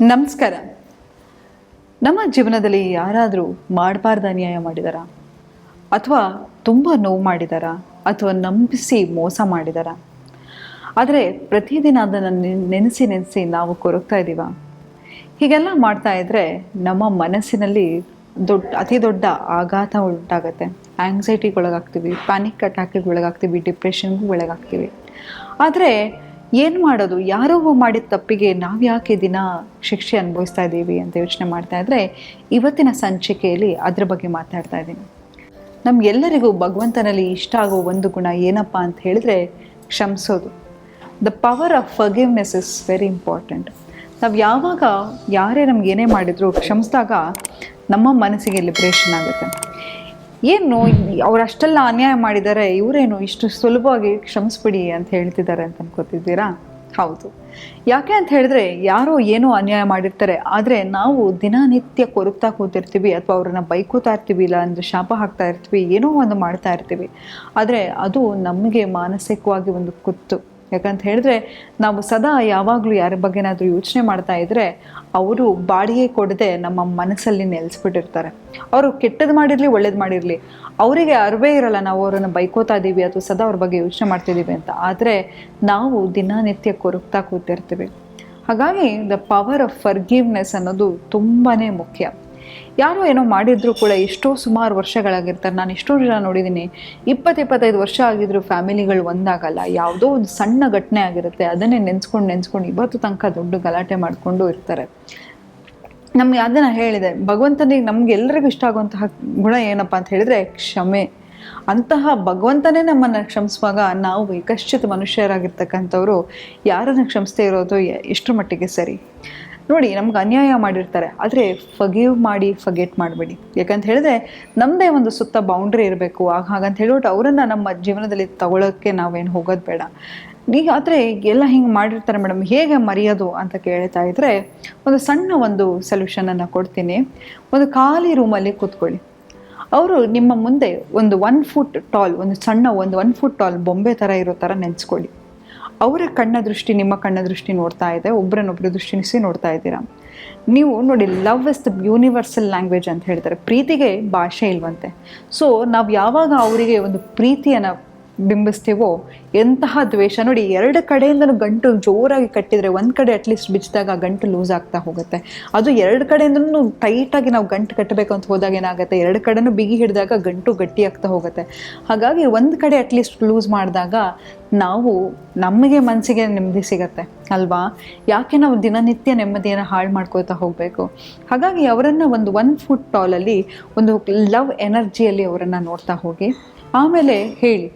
ನಮಸ್ಕಾರ. ನಮ್ಮ ಜೀವನದಲ್ಲಿ ಯಾರಾದರೂ ಮಾಡಬಾರ್ದ ಅನ್ಯಾಯ ಮಾಡಿದಾರಾ? ಅಥವಾ ತುಂಬ ನೋವು ಮಾಡಿದಾರಾ? ಅಥವಾ ನಂಬಿಸಿ ಮೋಸ ಮಾಡಿದಾರಾ? ಆದರೆ ಪ್ರತಿದಿನ ಅದನ್ನು ನೆನ್- ನೆನೆಸಿ ನೆನೆಸಿ ನಾವು ಕೊರಗ್ತಾ ಇದ್ದೀವ ಹೀಗೆಲ್ಲ ಮಾಡ್ತಾ ಇದ್ದರೆ ನಮ್ಮ ಮನಸ್ಸಿನಲ್ಲಿ ದೊಡ್ಡ ಅತಿ ದೊಡ್ಡ ಆಘಾತ ಉಂಟಾಗುತ್ತೆ. ಆ್ಯಂಗ್ಸೈಟಿಗೆ ಒಳಗಾಗ್ತೀವಿ ಪ್ಯಾನಿಕ್ ಅಟ್ಯಾಕಿಗೆ ಒಳಗಾಗ್ತೀವಿ ಡಿಪ್ರೆಷನ್ಗೂ ಒಳಗಾಗ್ತೀವಿ. ಆದರೆ ಏನು ಮಾಡೋದು? ಯಾರೋ ಮಾಡಿದ ತಪ್ಪಿಗೆ ನಾವು ಯಾಕೆ ದಿನ ಶಿಕ್ಷೆ ಅನುಭವಿಸ್ತಾ ಇದ್ದೀವಿ ಅಂತ ಯೋಚನೆ ಮಾಡ್ತಾ ಇದ್ದರೆ ಇವತ್ತಿನ ಸಂಚಿಕೆಯಲ್ಲಿ ಅದ್ರ ಬಗ್ಗೆ ಮಾತಾಡ್ತಾ ಇದ್ದೀನಿ. ನಮ್ಗೆಲ್ಲರಿಗೂ ಭಗವಂತನಲ್ಲಿ ಇಷ್ಟ ಆಗೋ ಒಂದು ಗುಣ ಏನಪ್ಪ ಅಂತ ಹೇಳಿದ್ರೆ ಕ್ಷಮಿಸೋದು. The power of forgiveness is very important ನಾವು ಯಾವಾಗ ಯಾರೇ ನಮ್ಗೆ ಏನೇ ಮಾಡಿದ್ರು ಕ್ಷಮಿಸಿದಾಗ ನಮ್ಮ ಮನಸ್ಸಿಗೆ ಲಿಬ್ರೇಷನ್ ಆಗುತ್ತೆ. ಏನು ಅವ್ರು ಅಷ್ಟೆಲ್ಲ ಅನ್ಯಾಯ ಮಾಡಿದ್ದಾರೆ ಇವರೇನು ಇಷ್ಟು ಸುಲಭವಾಗಿ ಕ್ಷಮಿಸ್ಬಿಡಿ ಅಂತ ಹೇಳ್ತಿದ್ದಾರೆ ಅಂತ ಅನ್ಕೋತಿದ್ದೀರಾ ಹೌದು. ಯಾಕೆ ಅಂತ ಹೇಳಿದ್ರೆ, ಯಾರೋ ಏನೋ ಅನ್ಯಾಯ ಮಾಡಿರ್ತಾರೆ, ಆದರೆ ನಾವು ದಿನನಿತ್ಯ ಕೊರಗ್ತಾ ಕೂತಿರ್ತೀವಿ ಅಥವಾ ಅವ್ರನ್ನ ಬೈಕೋತಾ ಇರ್ತೀವಿ, ಇಲ್ಲ ಅಂದ್ರೆ ಶಾಪ ಹಾಕ್ತಾ ಇರ್ತೀವಿ, ಏನೋ ಒಂದು ಮಾಡ್ತಾ ಇರ್ತೀವಿ. ಆದರೆ ಅದು ನಮಗೆ ಮಾನಸಿಕವಾಗಿ ಒಂದು ಕುತ್ತು. ಯಾಕಂತ ಹೇಳಿದ್ರೆ ನಾವು ಸದಾ ಯಾವಾಗಲೂ ಯಾರ ಬಗ್ಗೆನಾದರೂ ಯೋಚನೆ ಮಾಡ್ತಾ ಇದ್ರೆ ಅವರು ಬಾಡಿಗೆ ಕೊಡದೆ ನಮ್ಮ ಮನಸ್ಸಲ್ಲಿ ನೆಲೆಸ್ಬಿಟ್ಟಿರ್ತಾರೆ. ಅವರು ಕೆಟ್ಟದ್ದು ಮಾಡಿರಲಿ, ಒಳ್ಳೇದು ಮಾಡಿರಲಿ. ಅವರಿಗೆ ಅರಿವೇ ಇರಲ್ಲ ನಾವು ಅವರನ್ನು ಬೈಕೋತಾ ಇದ್ದೀವಿ ಅಥವಾ ಸದಾ ಅವ್ರ ಬಗ್ಗೆ ಯೋಚನೆ ಮಾಡ್ತಿದ್ದೀವಿ ಅಂತ. ಆದರೆ ನಾವು ದಿನನಿತ್ಯ ಕೊರಗ್ತಾ ಕೂತಿರ್ತೀವಿ. ಹಾಗಾಗಿ ದ ಪವರ್ ಆಫ್ ಫರ್ಗಿವ್ನೆಸ್ ಅನ್ನೋದು ತುಂಬಾ ಮುಖ್ಯ. ಯಾರೋ ಏನೋ ಮಾಡಿದ್ರು ಕೂಡ ಎಷ್ಟೋ ಸುಮಾರು ವರ್ಷಗಳಾಗಿರ್ತಾರೆ. ನಾನು ಎಷ್ಟೋ ಜನ ನೋಡಿದ್ದೀನಿ. ಇಪ್ಪತ್ತು ಇಪ್ಪತ್ತೈದು ವರ್ಷ ಆಗಿದ್ರು ಫ್ಯಾಮಿಲಿಗಳು ಒಂದಾಗಲ್ಲ. ಯಾವುದೋ ಒಂದು ಸಣ್ಣ ಘಟನೆ ಆಗಿರುತ್ತೆ. ಅದನ್ನೇ ನೆನ್ಸ್ಕೊಂಡು ನೆನ್ಸ್ಕೊಂಡು ಇವತ್ತು ತನಕ ದೊಡ್ಡ ಗಲಾಟೆ ಮಾಡಿಕೊಂಡು ಇರ್ತಾರೆ. ನಮ್ಗೆ ಅದನ್ನು ಹೇಳಿದೆ. ಭಗವಂತನಿಗೆ ನಮ್ಗೆ ಎಲ್ಲರಿಗೂ ಇಷ್ಟ ಆಗುವಂತಹ ಗುಣ ಏನಪ್ಪ ಅಂತ ಹೇಳಿದ್ರೆ ಕ್ಷಮೆ. ಅಂತಹ ಭಗವಂತನೇ ನಮ್ಮನ್ನು ಕ್ಷಮಿಸುವಾಗ ನಾವು ಏಕಶ್ಚಿತ ಮನುಷ್ಯರಾಗಿರ್ತಕ್ಕಂಥವ್ರು ಯಾರನ್ನು ಕ್ಷಮಿಸ್ದೇ ಇರೋದು ಎಷ್ಟು ಎಷ್ಟರ ಮಟ್ಟಿಗೆ ಸರಿ? ನೋಡಿ, ನಮ್ಗೆ ಅನ್ಯಾಯ ಮಾಡಿರ್ತಾರೆ. ಆದರೆ ಫಗೀವ್ ಮಾಡಿ ಫಗೆಟ್ ಮಾಡಬೇಡಿ. ಯಾಕಂತ ಹೇಳಿದ್ರೆ ನಮ್ಮದೇ ಒಂದು ಸುತ್ತ ಬೌಂಡ್ರಿ ಇರಬೇಕು. ಆಗ ಹಾಗಂತ ಹೇಳ್ಬಿಟ್ಟು ಅವರನ್ನು ನಮ್ಮ ಜೀವನದಲ್ಲಿ ತಗೊಳ್ಳೋಕ್ಕೆ ನಾವೇನು ಹೋಗೋದು ಬೇಡ. ಈಗ ಆದರೆ ಎಲ್ಲ ಹಿಂಗೆ ಮಾಡಿರ್ತಾರೆ ಮೇಡಮ್. ಹೇಗೆ ಮರೆಯೋದು ಅಂತ ಕೇಳ್ತಾ ಇದ್ದರೆ ಒಂದು ಸಣ್ಣ ಒಂದು ಸೊಲ್ಯೂಷನನ್ನು ಕೊಡ್ತೀನಿ. ಒಂದು ಖಾಲಿ ರೂಮಲ್ಲಿ ಕೂತ್ಕೊಳ್ಳಿ. ಅವರು ನಿಮ್ಮ ಮುಂದೆ ಒಂದು ಒನ್ ಫುಟ್ ಟಾಲ್ ಒಂದು ಸಣ್ಣ ಒಂದು ಒನ್ ಫುಟ್ ಟಾಲ್ ಬೊಂಬೆ ಥರ ಇರೋ ಥರ ನೆನೆಸ್ಕೊಳ್ಳಿ. ಅವರ ಕಣ್ಣ ದೃಷ್ಟಿ ನಿಮ್ಮ ಕಣ್ಣ ದೃಷ್ಟಿ ನೋಡ್ತಾ ಇದೆ ಒಬ್ಬರನ್ನೊಬ್ಬರು ದೃಷ್ಟಿನಿಸಿ ನೋಡ್ತಾ ಇದ್ದೀರಾ? ನೀವು ನೋಡಿ love is the universal language ಅಂತ ಹೇಳ್ತಾರೆ. ಪ್ರೀತಿಗೆ ಭಾಷೆ ಇಲ್ವಂತೆ. ಸೊ ನಾವು ಯಾವಾಗ ಅವರಿಗೆ ಒಂದು ಪ್ರೀತಿಯನ್ನು ಬಿಂಬಿಸ್ತೀವೋ? ಎಂತಹ ದ್ವೇಷ. ನೋಡಿ, ಎರಡು ಕಡೆಯಿಂದಲೂ ಗಂಟು ಜೋರಾಗಿ ಕಟ್ಟಿದರೆ ಒಂದು ಕಡೆ ಅಟ್ಲೀಸ್ಟ್ ಬಿಚ್ಚಿದಾಗ ಆ ಗಂಟು ಲೂಸ್ ಆಗ್ತಾ ಹೋಗುತ್ತೆ. ಅದು ಎರಡು ಕಡೆಯಿಂದಲೂ ಟೈಟಾಗಿ ನಾವು ಗಂಟು ಕಟ್ಟಬೇಕು ಅಂತ ಹೋದಾಗ ಏನಾಗುತ್ತೆ? ಎರಡು ಕಡೆನೂ ಬಿಗಿ ಹಿಡಿದಾಗ ಗಂಟು ಗಟ್ಟಿ ಆಗ್ತಾ ಹೋಗುತ್ತೆ. ಹಾಗಾಗಿ ಒಂದು ಕಡೆ ಅಟ್ಲೀಸ್ಟ್ ಲೂಸ್ ಮಾಡಿದಾಗ ನಾವು ನಮಗೆ ಮನಸ್ಸಿಗೆ ನೆಮ್ಮದಿ ಸಿಗತ್ತೆ, ಅಲ್ವಾ? ಯಾಕೆ ನಾವು ದಿನನಿತ್ಯ ನೆಮ್ಮದಿಯನ್ನು ಹಾಳು ಮಾಡ್ಕೋತಾ ಹೋಗಬೇಕು? ಹಾಗಾಗಿ ಅವರನ್ನು ಒಂದು ಒನ್ ಫುಟ್ ಟಾಲಲ್ಲಿ ಒಂದು ಲವ್ ಎನರ್ಜಿಯಲ್ಲಿ ಅವರನ್ನು ನೋಡ್ತಾ ಹೋಗಿ. ಆಮೇಲೆ ಹೇಳಿ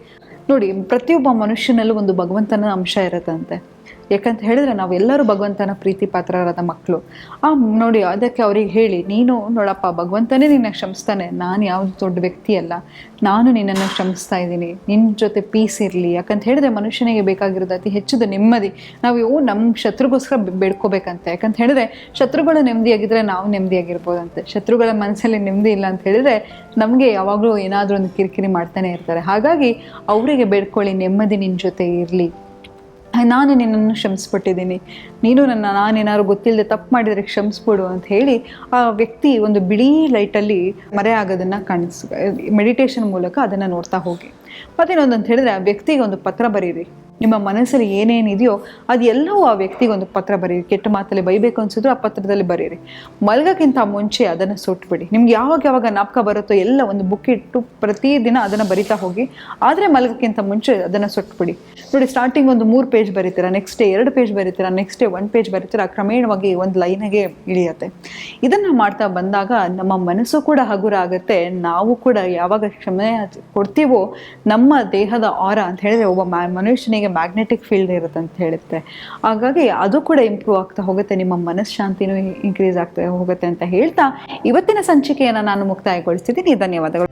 ನೋಡಿ ಪ್ರತಿಯೊಬ್ಬ ಮನುಷ್ಯನಲ್ಲೂ ಒಂದು ಭಗವಂತನ ಅಂಶ ಇರುತ್ತಂತೆ. ಯಾಕಂತ ಹೇಳಿದ್ರೆ ನಾವೆಲ್ಲರೂ ಭಗವಂತನ ಪ್ರೀತಿ ಪಾತ್ರರಾದ ಮಕ್ಕಳು ಆ, ನೋಡಿ, ಅದಕ್ಕೆ ಅವ್ರಿಗೆ ಹೇಳಿ, ನೀನು, ನೋಡಪ್ಪ, ಭಗವಂತನೇ ನಿನ್ನ ಕ್ಷಮಿಸ್ತಾನೆ. ನಾನು ಯಾವುದು ದೊಡ್ಡ ವ್ಯಕ್ತಿ ಅಲ್ಲ. ನಾನು ನಿನ್ನನ್ನು ಕ್ಷಮಿಸ್ತಾ ಇದ್ದೀನಿ. ನಿನ್ನ ಜೊತೆ ಪೀಸ್ ಇರಲಿ. ಯಾಕಂತ ಹೇಳಿದ್ರೆ ಮನುಷ್ಯನಿಗೆ ಬೇಕಾಗಿರೋದು ಅತಿ ಹೆಚ್ಚು ನೆಮ್ಮದಿ. ನಾವು ಇವು ನಮ್ಮ ಶತ್ರುಗೋಸ್ಕರ ಬೇಡ್ಕೋಬೇಕಂತೆ. ಯಾಕಂತ ಹೇಳಿದ್ರೆ ಶತ್ರುಗಳು ನೆಮ್ಮದಿಯಾಗಿದ್ರೆ ನಾವು ನೆಮ್ಮದಿಯಾಗಿರ್ಬೋದಂತೆ. ಶತ್ರುಗಳ ಮನಸ್ಸಲ್ಲಿ ನೆಮ್ಮದಿ ಇಲ್ಲ ಅಂತ ಹೇಳಿದ್ರೆ ನಮಗೆ ಯಾವಾಗಲೂ ಏನಾದರೂ ಒಂದು ಕಿರಿಕಿರಿ ಮಾಡ್ತಾನೆ ಇರ್ತಾರೆ. ಹಾಗಾಗಿ ಅವರಿಗೆ ಬೇಡ್ಕೊಳ್ಳಿ, ನೆಮ್ಮದಿ ನಿನ್ನ ಜೊತೆ ಇರಲಿ. ನಾನು ನಿನ್ನನ್ನು ಕ್ಷಮಿಸ್ಬಿಟ್ಟಿದ್ದೀನಿ. ನೀನು ನನ್ನ, ನಾನೇನಾದ್ರು ಗೊತ್ತಿಲ್ಲದೆ ತಪ್ಪು ಮಾಡಿದರೆ ಕ್ಷಮಿಸ್ಬಿಡು ಅಂತ ಹೇಳಿ ಆ ವ್ಯಕ್ತಿ ಒಂದು ಬಿಳಿ ಲೈಟಲ್ಲಿ ಮರೆ ಆಗೋದನ್ನು ಕಾಣಿಸ್ ಮೆಡಿಟೇಷನ್ ಮೂಲಕ ಅದನ್ನು ನೋಡ್ತಾ ಹೋಗಿ. ಮತ್ತೇನೊಂದು ಅಂತ ಹೇಳಿದ್ರೆ ಆ ವ್ಯಕ್ತಿಗೆ ಒಂದು ಪತ್ರ ಬರೀರಿ. ನಿಮ್ಮ ಮನಸ್ಸಲ್ಲಿ ಏನೇನಿದೆಯೋ ಅದೆಲ್ಲವೂ ಆ ವ್ಯಕ್ತಿಗೆ ಒಂದು ಪತ್ರ ಬರೀರಿ. ಕೆಟ್ಟ ಮಾತಲ್ಲಿ ಬೈಬೇಕು ಅನಿಸಿದ್ರು ಆ ಪತ್ರದಲ್ಲಿ ಬರೀರಿ. ಮಲಗಕ್ಕಿಂತ ಮುಂಚೆ ಅದನ್ನು ಸುಟ್ಬಿಡಿ. ನಿಮ್ಗೆ ಯಾವಾಗ ಯಾವಾಗ ನಾಪಕ ಬರುತ್ತೋ ಎಲ್ಲ ಒಂದು ಬುಕ್ ಇಟ್ಟು ಪ್ರತಿದಿನ ಅದನ್ನು ಬರಿತಾ ಹೋಗಿ, ಆದರೆ ಮಲಗಕ್ಕಿಂತ ಮುಂಚೆ ಅದನ್ನು ಸುಟ್ಬಿಡಿ. ನೋಡಿ ಸ್ಟಾರ್ಟಿಂಗ್ ಒಂದು ಮೂರು ಪೇಜ್ ಬರೀತೀರಾ ನೆಕ್ಸ್ಟ್ ಡೇ ಎರಡು ಪೇಜ್ ಬರೀತೀರಾ ನೆಕ್ಸ್ಟ್ ಡೇ ಒಂದು ಪೇಜ್ ಬರೀತೀರಾ, ಕ್ರಮೇಣವಾಗಿ ಒಂದು ಲೈನಿಗೆ ಇಳಿಯುತ್ತೆ. ಇದನ್ನು ಮಾಡ್ತಾ ಬಂದಾಗ ನಮ್ಮ ಮನಸ್ಸು ಕೂಡ ಹಗುರ ಆಗುತ್ತೆ ನಾವು ಕೂಡ ಯಾವಾಗ ಕ್ಷಮೆ ಕೊಡ್ತೀವೋ ನಮ್ಮ ದೇಹದ ಆರ ಅಂತ ಹೇಳಿದ್ರೆ ಒಬ್ಬ ಮ್ಯಾ ಮ್ಯಾಗ್ನೆಟಿಕ್ ಫೀಲ್ಡ್ ಇರುತ್ತೆ ಅಂತ ಹೇಳುತ್ತೆ ಹಾಗಾಗಿ ಅದು ಕೂಡ ಇಂಪ್ರೂವ್ ಆಗ್ತಾ ಹೋಗುತ್ತೆ, ನಿಮ್ಮ ಮನಃಶಾಂತಿನೂ ಇನ್ಕ್ರೀಸ್ ಆಗ್ತಾ ಹೋಗುತ್ತೆ ಅಂತ ಹೇಳ್ತಾ ಇವತ್ತಿನ ಸಂಚಿಕೆಯನ್ನು ನಾನು ಮುಕ್ತಾಯಗೊಳಿಸ್ತಿದ್ದೀನಿ. ಧನ್ಯವಾದಗಳು.